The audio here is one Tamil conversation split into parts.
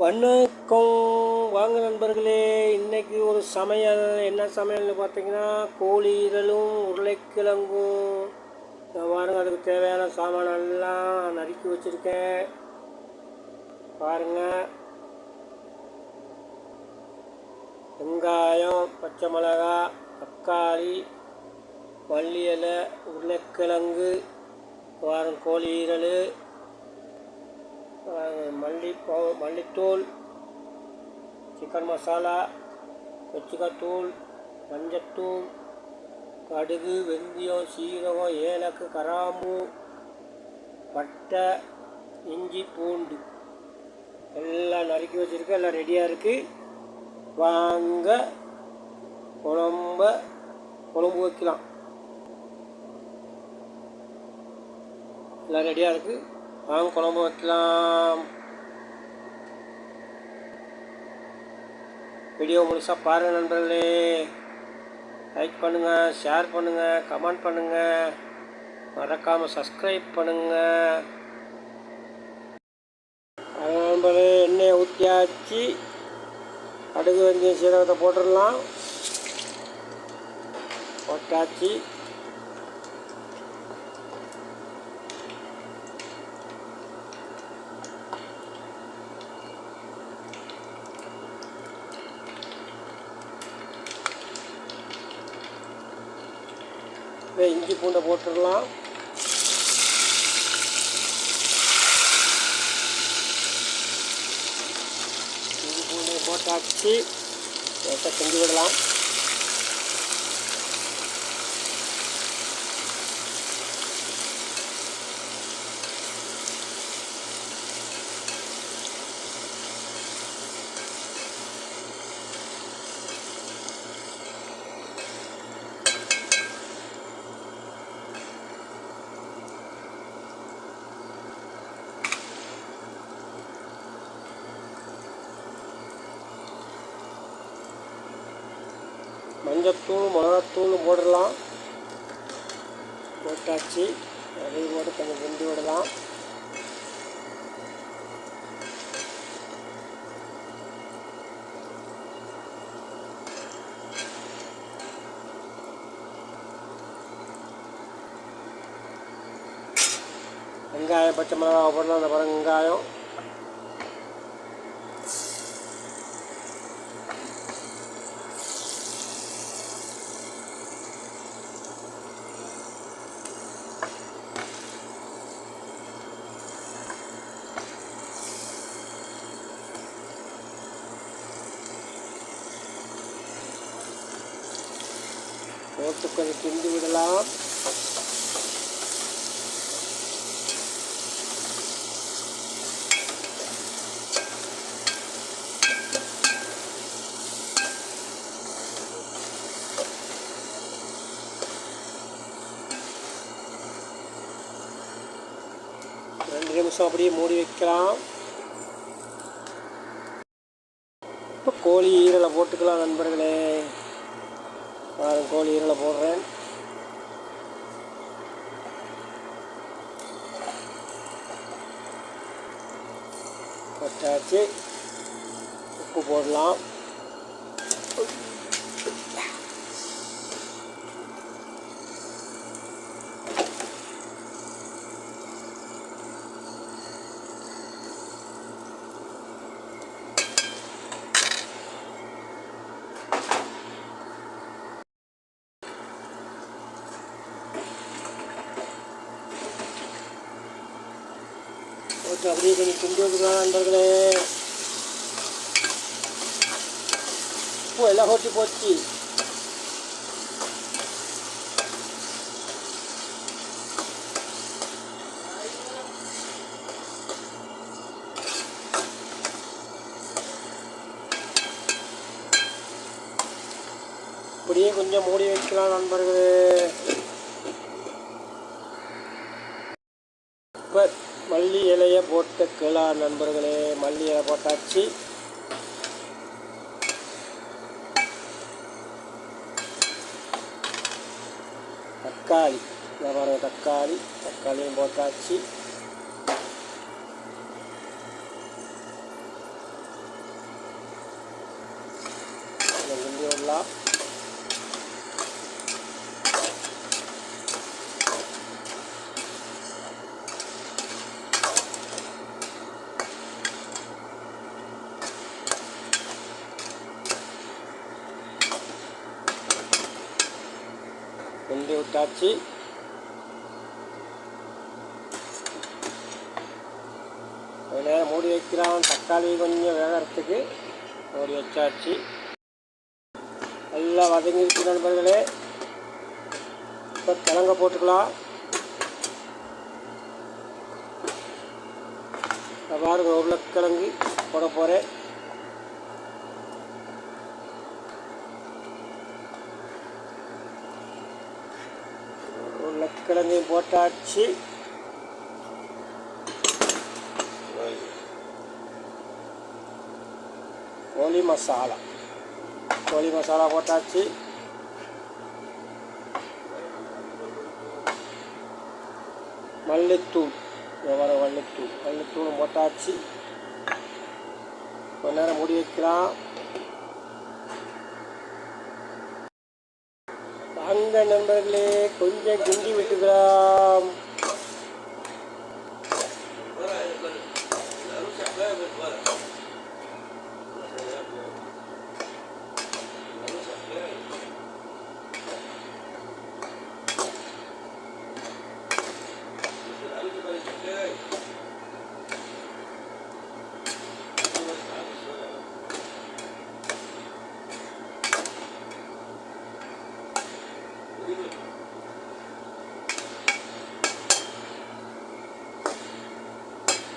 வணக்கம். வாங்க நண்பர்களே இன்னைக்கு ஒரு சமையல். என்ன சமையல்னு பார்த்தீங்கன்னா கோழி ஈரலும் உருளைக்கிழங்கும். பாருங்கள் அதுக்கு தேவையான சாமான் எல்லாம் நறுக்கி வச்சுருக்கேன். பாருங்கள் வெங்காயம் பச்சை மிளகா தக்காளி மல்லி இலை உருளைக்கிழங்கு. பாருங்க கோழி ஈரல் மல்லி பவு மல்லித்தூள் சிக்கன் மசாலா கொச்சிக்காத்தூள் மஞ்சத்தூள் கடுகு வெந்தயம் சீரகம் ஏலக்கு கராம்பு பட்டை இஞ்சி பூண்டு. எல்லாம் நறுக்கி வச்சுருக்கு எல்லாம் ரெடியாக இருக்குது வாங்க குழம்ப குழம்பு வைக்கலாம். எல்லாம் ரெடியாக இருக்குது வாங்க குழம்பு வைக்கலாம் வீடியோ முழுசாக பாருங்கள் நண்பர்களே லைக் பண்ணுங்கள் ஷேர் பண்ணுங்கள் கமெண்ட் பண்ணுங்கள் மறக்காமல் சப்ஸ்கிரைப் பண்ணுங்கள் நண்பர்களே எண்ணெயை ஊற்றியாச்சு கடுகு வெந்தயம் சீரகத்தை போட்டுடலாம். போட்டாச்சு. இப்போ இஞ்சி பூண்டை போட்டுடலாம். இஞ்சி பூண்டை போட்டாச்சு. லேசாக செஞ்சு விடலாம். மஞ்சத்தூள் மிளகாத்தூள் போடலாம். போட்டாச்சு. அதையும் போட்டு கொஞ்சம் வெந்து விடலாம். வெங்காயம் பச்சை மிளகா போடலாம். அந்த பாருங்க வெங்காயம். போட்டு கொஞ்சம் கிண்டி விடலாம். ரெண்டு நிமிஷம் அப்படியே மூடி வைக்கலாம். இப்போ கோழி ஈரலை போட்டுக்கலாம் நண்பர்களே. பாருங்க கோழி ஈரலை போடுறேன். போட்டாச்சு உப்பு போடலாம். போட்டு அப்படியே கொஞ்சம் கிண்டி விட்டுக்கலாம் நண்பர்களே. உப்பு எல்லாம் போட்டு போச்சு. அப்படியே கொஞ்சம் மூடி வைக்கலாம் நண்பர்களே. இப்போ மல்லி இலையை போட்டுக்கலாம் நண்பர்களே மல்லி இலை போட்டாச்சு. தக்காளி. இதை தக்காளி. தக்காளியும் போட்டாச்சு போட்டுக்கலாம் காய்ச்சி கொஞ்ச நேரம் மூடி வைக்கிறான். தக்காளி கொஞ்சம் வேகிறதுக்கு மூடி வச்சாச்சு. நல்லா வதங்கிடுச்சு நண்பர்களே. இப்போ கிழங்க போட்டுக்கலாம். இப்ப உருளைக்கிழங்கு போட போகிறேன் உருளைக்கிழங்கையும் போட்டாச்சு. கோழி மசாலா. கோழி மசாலா போட்டாச்சு. மல்லித்தூள். வர மல்லித்தூள். மல்லித்தூளும் போட்டாச்சு. கொஞ்ச நேரம் முடி வைக்கலாம். வாங்க நண்பர்களே கொஞ்சம் கிண்டி விட்டுக்கலாம்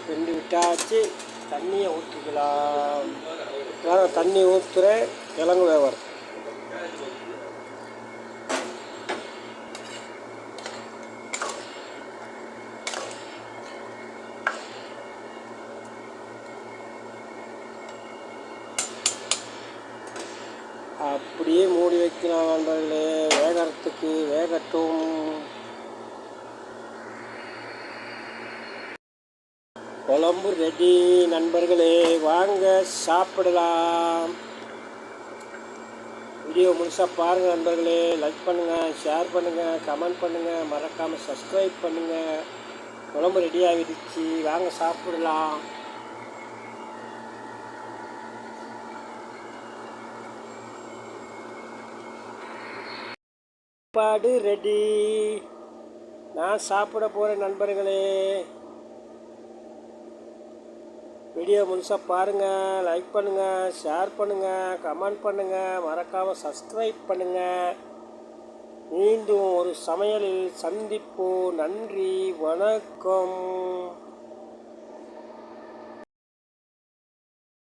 கிண்டி விட்டாச்சு தண்ணியை ஊற்றிக்கலாம் நான் தண்ணி ஊற்றுறேன் கிழங்கு வேவர் அப்படியே மூடி வைக்கலாம் நண்பர்களே. வேகறதுக்கு வேகட்டும். குழம்பு ரெடி நண்பர்களே வாங்க சாப்பிடலாம். வீடியோ முழுசாக பாருங்கள் நண்பர்களே. லைக் பண்ணுங்கள் ஷேர் பண்ணுங்கள் கமெண்ட் பண்ணுங்கள் மறக்காமல் சப்ஸ்கிரைப் பண்ணுங்கள் குழம்பு ரெடி ஆகிடுச்சு. வாங்க சாப்பிடலாம். சாப்பாடு ரெடி நான் சாப்பிட போகிறேன் நண்பர்களே. வீடியோ முழுசாக பாருங்கள் லைக் பண்ணுங்கள் ஷேர் பண்ணுங்கள் கமெண்ட் பண்ணுங்கள் மறக்காமல் சப்ஸ்கிரைப் பண்ணுங்கள் மீண்டும் ஒரு சமையலில் சந்திப்போம். நன்றி வணக்கம்.